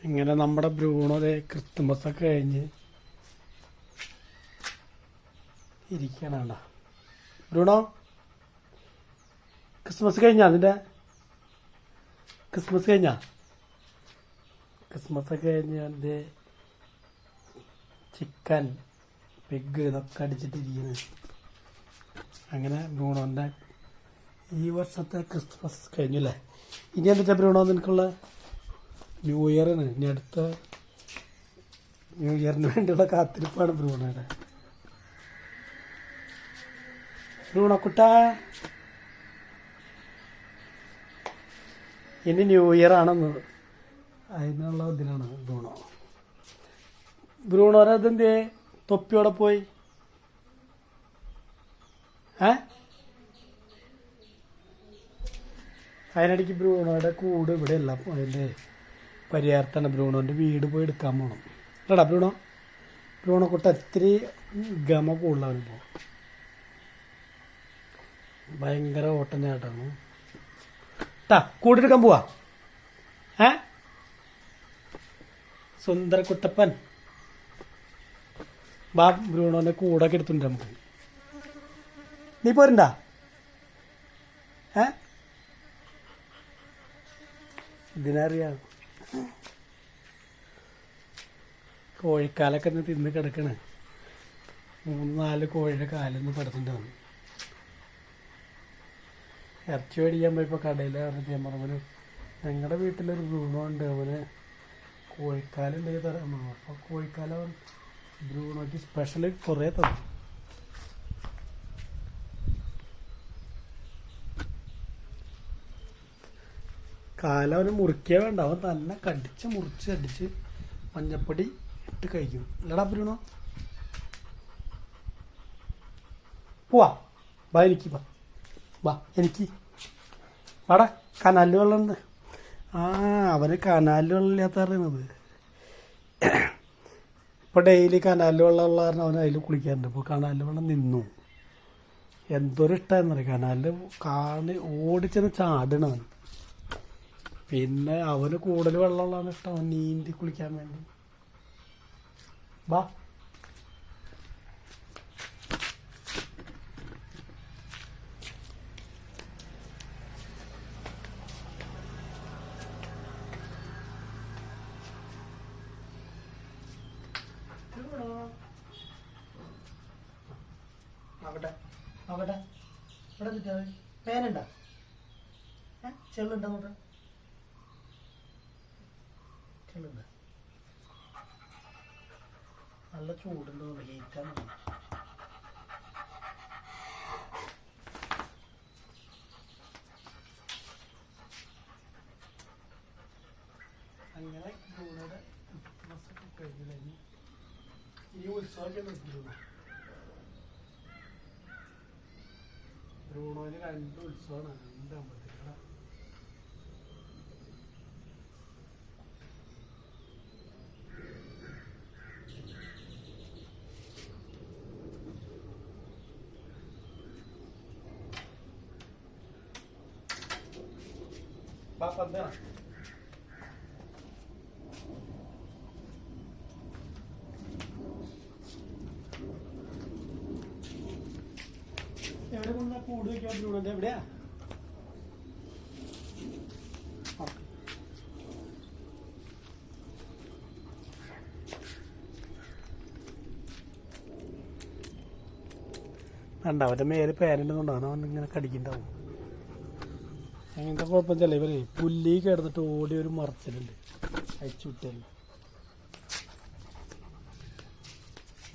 ഇങ്ങനെ നമ്മുടെ ബ്രൂണോതെ ദേ ക്രിസ്തുമസ് ഒക്കെ കഴിഞ്ഞ് ഇരിക്കണണ്ട ബ്രൂണോ ക്രിസ്മസ് കഴിഞ്ഞാ അതിന്റെ ക്രിസ്മസ് കഴിഞ്ഞാ? ക്രിസ്മസ് ഒക്കെ കഴിഞ്ഞ് എന്റെ ചിക്കൻ പെഗ് ഇതൊക്കെ അടിച്ചിട്ടിരിക്കുന്നു അങ്ങനെ ബ്രൂണോന്റെ ഈ വർഷത്തെ ക്രിസ്മസ് കഴിഞ്ഞല്ലേ ഇനി എന്താ ബ്രൂണോ നിനക്കുള്ള? ന്യൂ ഇയറാണ് ഇനി അടുത്ത ന്യൂ ഇയറിന് വേണ്ടിയുള്ള കാത്തിരിപ്പാണ് ബ്രൂണയുടെ ഭ്രൂണക്കുട്ട കുട്ട. ഇനി ന്യൂ ഇയർ ആണെന്ന്. അതിനുള്ള ഇതിലാണ് ബ്രൂണോ ബ്രൂണോരെ അതെന്തേ തൊപ്പിയോടെ പോയി. ഏ? അതിനിടയ്ക്ക് ബ്രൂണോയുടെ കൂട് ഇവിടെ അല്ല അതിന്റെ പരിഹാരത്താണ് ബ്രൂണോന്റെ വീട് പോയി എടുക്കാൻ പോകണം അല്ലടാ ബ്രൂണോ ബ്രൂണോ കുട്ട ഇത്തിരി ഗമ കൂടുതലാണ് ഭയങ്കര ഓട്ടം ട്ടാ കൂടെടുക്കാൻ പോവാ. ഏ? സുന്ദര കുട്ടപ്പൻ. ബാ ബ്രൂണോന്റെ കൂടൊക്കെ എടുത്തുണ്ട് നമുക്ക്. നീ പോരണ്ട? ഏ? ഇതിനറിയാം കോഴിക്കാലൊക്കെ ഒന്ന് തിന്ന് കിടക്കണ്. മൂന്ന് നാല് കോഴിയുടെ കാലൊന്ന് പടുത്തിട്ടുണ്ട് ഇറച്ചി മേടിക്കാൻ പോയപ്പോൾ കടയിൽ പറഞ്ഞിട്ട് ഞാൻ പറഞ്ഞു ഞങ്ങളുടെ വീട്ടിലൊരു ബ്രൂണുണ്ട് അവന് കോഴിക്കാലുണ്ടെങ്കിൽ തരാം. അപ്പോൾ കോഴിക്കാലം ബ്രൂണോയ്ക്ക് സ്പെഷ്യൽ കുറേ തന്നു. കാലം അവന് മുറിക്കേ വേണ്ട. അവൻ തന്നെ കടിച്ച് മുറിച്ച് അടിച്ച് മഞ്ഞപ്പൊടി ഇട്ട് കഴിക്കും. ഇല്ലടാ ബ്രൂണോ പോവാ. ബാ എനിക്ക് ബാ വാ എനിക്ക്. വാടാ കനാലിൽ വെള്ളമുണ്ട് ആ അവന് കനാലിൽ വെള്ളമില്ലാത്ത അറിയണത് ഇപ്പോൾ ഡെയിലി കനാലിൽ വെള്ളമുള്ള കാരണം അവന് അതിൽ കുളിക്കാറുണ്ട്. ഇപ്പോൾ കനാലിൽ വെള്ളം നിന്നു. എന്തൊരു ഇഷ്ടമായിരുന്നു കനാലിൽ കാണി ഓടിച്ചെന്ന് ചാടണ അവൻ പിന്നെ അവന് കൂടുതൽ വെള്ളമുള്ളതാണ് ഇഷ്ടം. അവൻ നീന്തി കുളിക്കാൻ വേണ്ടി. വാ അവിടെ പേനുണ്ടോ? ചെള്ളുണ്ടോ നോട്ടെ ചെള്ളുണ്ട് നല്ല ചൂടുണ്ട് ഹീറ്റാണ് അങ്ങനെ ചൂടോടെ ഇനി ഇനി ഉത്സവമൊക്കെ നിൽക്കുന്നു ദ്രോണോന് രണ്ട് ഉത്സവമാണ് രണ്ട് അമ്പലത്തിലുള്ള പന്താണ് എവിടെ കൊണ്ടാ കൂട് വെക്കാൻ എവിടെയാ? വേണ്ട അവന്റെ മേലെ കൊണ്ടാണ് അവൻ ഇങ്ങനെ കടിക്കുന്നുണ്ടാവും. അങ്ങനത്തെ കുഴപ്പം ചില ഇവരെ പുല്ലി കിടന്നിട്ട് ഓടി ഒരു മറച്ചിലുണ്ട്. അയച്ചു വിട്ടല്ലേ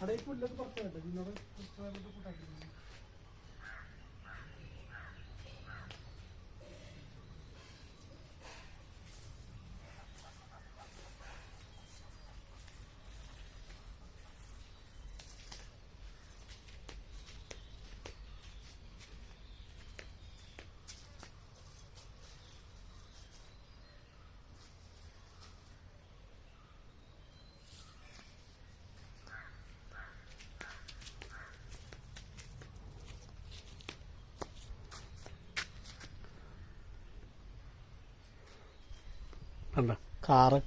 അവിടെ പുല്ലൊക്കെ പുറത്തു കേട്ടോ കണ്ട കാറ്.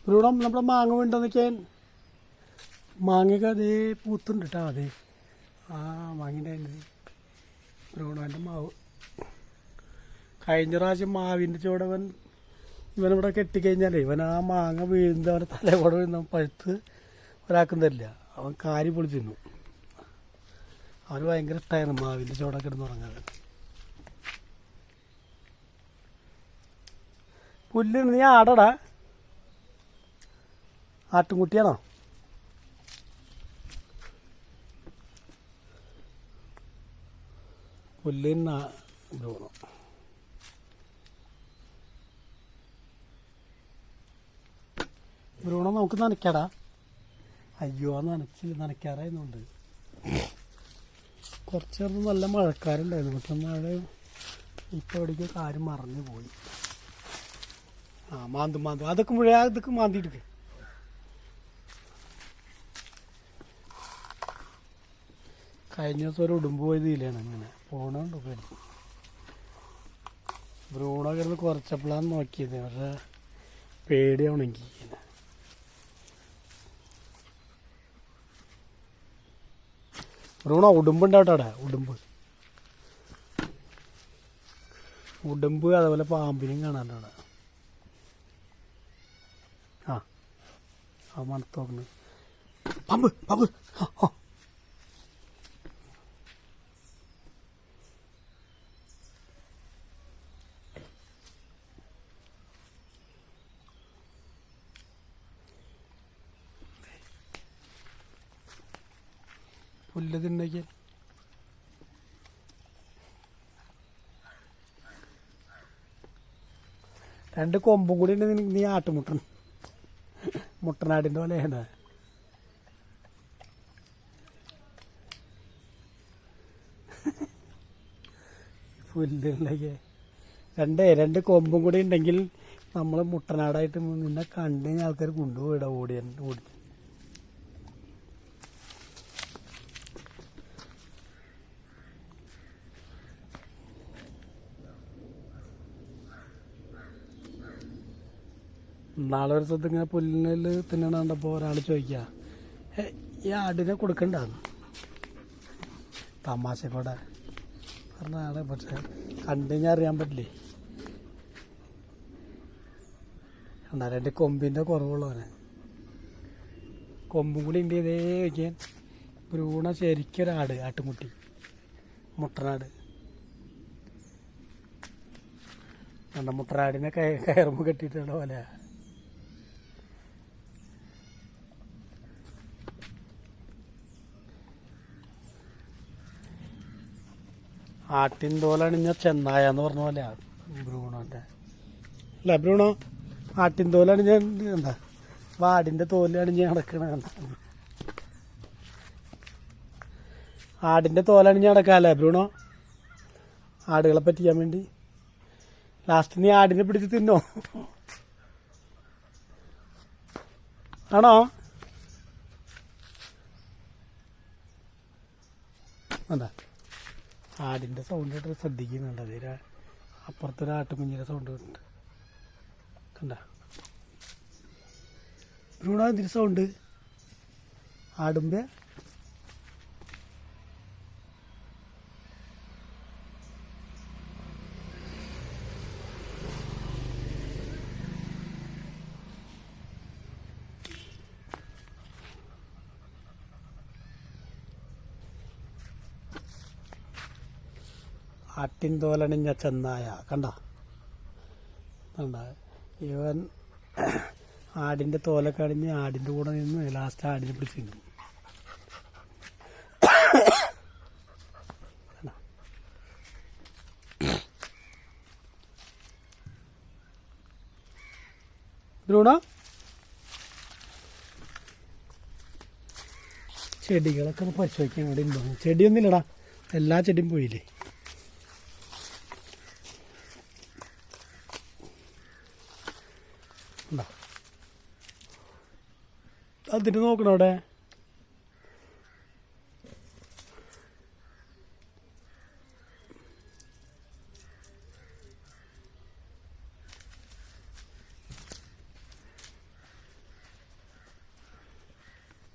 ഇതിലൂടെ നമ്മുടെ മാങ്ങ വേണ്ടെന്ന് വെച്ചാൽ മാങ്ങയൊക്കെ അതേ പൂത്തുണ്ട് കേട്ടോ അതെ. ആ മാങ്ങിന്റെ ബ്രൗണവന്റെ മാവ്. കഴിഞ്ഞ പ്രാവശ്യം മാവിന്റെ ചുവടവൻ ഇവനിവിടെ കെട്ടിക്കഴിഞ്ഞാലേ ഇവൻ ആ മാങ്ങ വീഴുന്ന അവന്റെ തല കൂടെ വീഴുന്ന പഴുത്ത് ഒരാൾക്കും തരില്ല. അവൻ കാരി തിന്നു അവന് ഭയങ്കര ഇഷ്ടമായിരുന്നു മാവിന്റെ ചുവടൊക്കെ കിടന്നുറങ്ങാതെ ഉറങ്ങാൻ പുല്ല് നീ ആടടാ. ആട്ടുംകുട്ടിയാണോ? പുല്ലിന് ബ്രൂണോ നമുക്ക് നനയ്ക്കടാ. അയ്യോ നനച്ചില്ല നനയ്ക്കാറായിരുന്നുണ്ട്. കുറച്ച് നല്ല മഴക്കാരുണ്ടായിരുന്നു. പക്ഷെ മഴ ഇപ്പോൾ എവിടേക്കോ കാര്യം മറന്നു പോയി. ആ മാന്തും മാന്തും. അതൊക്കെ മുഴുവൻ അതൊക്കെ മാന്തിയിട്ട് കഴിഞ്ഞ ദിവസം ഒരു ഉടുമ്പ് പോയത് ഇതിലാണ് അങ്ങനെ പോണുണ്ട് പേടി ബ്രൂണോ കിടന്ന് കുറച്ചപ്പോഴാണ് നോക്കിയത്. പക്ഷെ എനിക്ക് ബ്രൂണോ ഉടുമ്പുണ്ടാവട്ടെ അവിടെ ഉടുമ്പ്. ഉടുമ്പ് അതുപോലെ പാമ്പിനും കാണാനുണ്ട് അവിടെ ആ ആ പാമ്പ് പാമ്പ് ആ, ആ. പുല്ല് തിന്നയ്ക്ക് രണ്ട് കൊമ്പും കൂടി ഉണ്ട്. നീ ആട്ടുമുട്ടൻ. മുട്ടനാടിന്റെ പോലെയാണ് പുല്ലുണ്ടെങ്കിൽ രണ്ടേ രണ്ട് കൊമ്പും കൂടി ഉണ്ടെങ്കിൽ നമ്മൾ മുട്ടനാടായിട്ട് നിന്നെ കണ്ടു കഴിഞ്ഞാൽ ആൾക്കാർ കൊണ്ടുപോയിടാം ഓടിയ ഓടി. നാളെ ഒരു സ്ഥലത്ത് ഇങ്ങനെ പുല്ലിൽ തിന്നണ ഒരാൾ ചോദിക്കുക "ഏ, ഈ ആടിനെ കൊടുക്കണ്ടാന്ന് തമാശക്കൂടെ കൂടെ. പറഞ്ഞാണ് പക്ഷെ കണ്ടു കഴിഞ്ഞാൽ അറിയാൻ പറ്റില്ലേ? എന്നാലും എന്റെ കൊമ്പിന്റെ കുറവുള്ളവനെ. കൊമ്പും കൂടി ഉണ്ട് ഇതേ വയ്ക്കാൻ ഭ്രൂണ ശരിക്കൊരാട് ആട്ടുമുട്ടി മുട്ടനാട്. കണ്ട മുട്ടനാടിനെ കയറുമ്പോൾ കെട്ടിയിട്ടുള്ള പോലെ. ആട്ടിൻ തോലണിഞ്ഞ ചെന്നായ എന്ന് പറഞ്ഞ പോലെ ബ്രൂണോന്റെ. അല്ല ബ്രൂണോ ആട്ടിൻ തോലണിഞ്ഞ എന്താ? വാടിന്റെ തോലണിഞ്ഞ നടക്കണ ആടിന്റെ തോലണിഞ്ഞ് നടക്കാല്ലേ ബ്രൂണോ? ആടുകളെ പറ്റിക്കാൻ വേണ്ടി. ലാസ്റ്റ് നീ ആടിനെ പിടിച്ച് തിന്നോ? ആണോ? അതാ ആടിന്റെ സൗണ്ട് കേട്ട് ശ്രദ്ധിക്കുന്നുണ്ട്. അതിൽ അപ്പുറത്തൊരു ആട്ടുകുഞ്ഞിന്റെ സൗണ്ട് ഉണ്ട് കണ്ട? ബ്രൂണ സൗണ്ട് ആടുമ്പേ? ആട്ടിൻ തോലണിഞ്ഞ ചെന്നായ. കണ്ട? കണ്ട? ഇവൻ ആടിന്റെ തോലൊക്കെ അടിഞ്ഞ് ആടിന്റെ കൂടെ നിന്ന് ലാസ്റ്റ് ആടിനെ പിടിച്ച് തിന്നും കണ്ടോ? ചെടികളൊക്കെ പരിശോധിക്കാൻ ഇവിടെ ഉണ്ടോ ചെടിയൊന്നുമില്ലടാ. എല്ലാ ചെടിയും പോയില്ലേ? അതിന് നോക്കണം അവിടെ?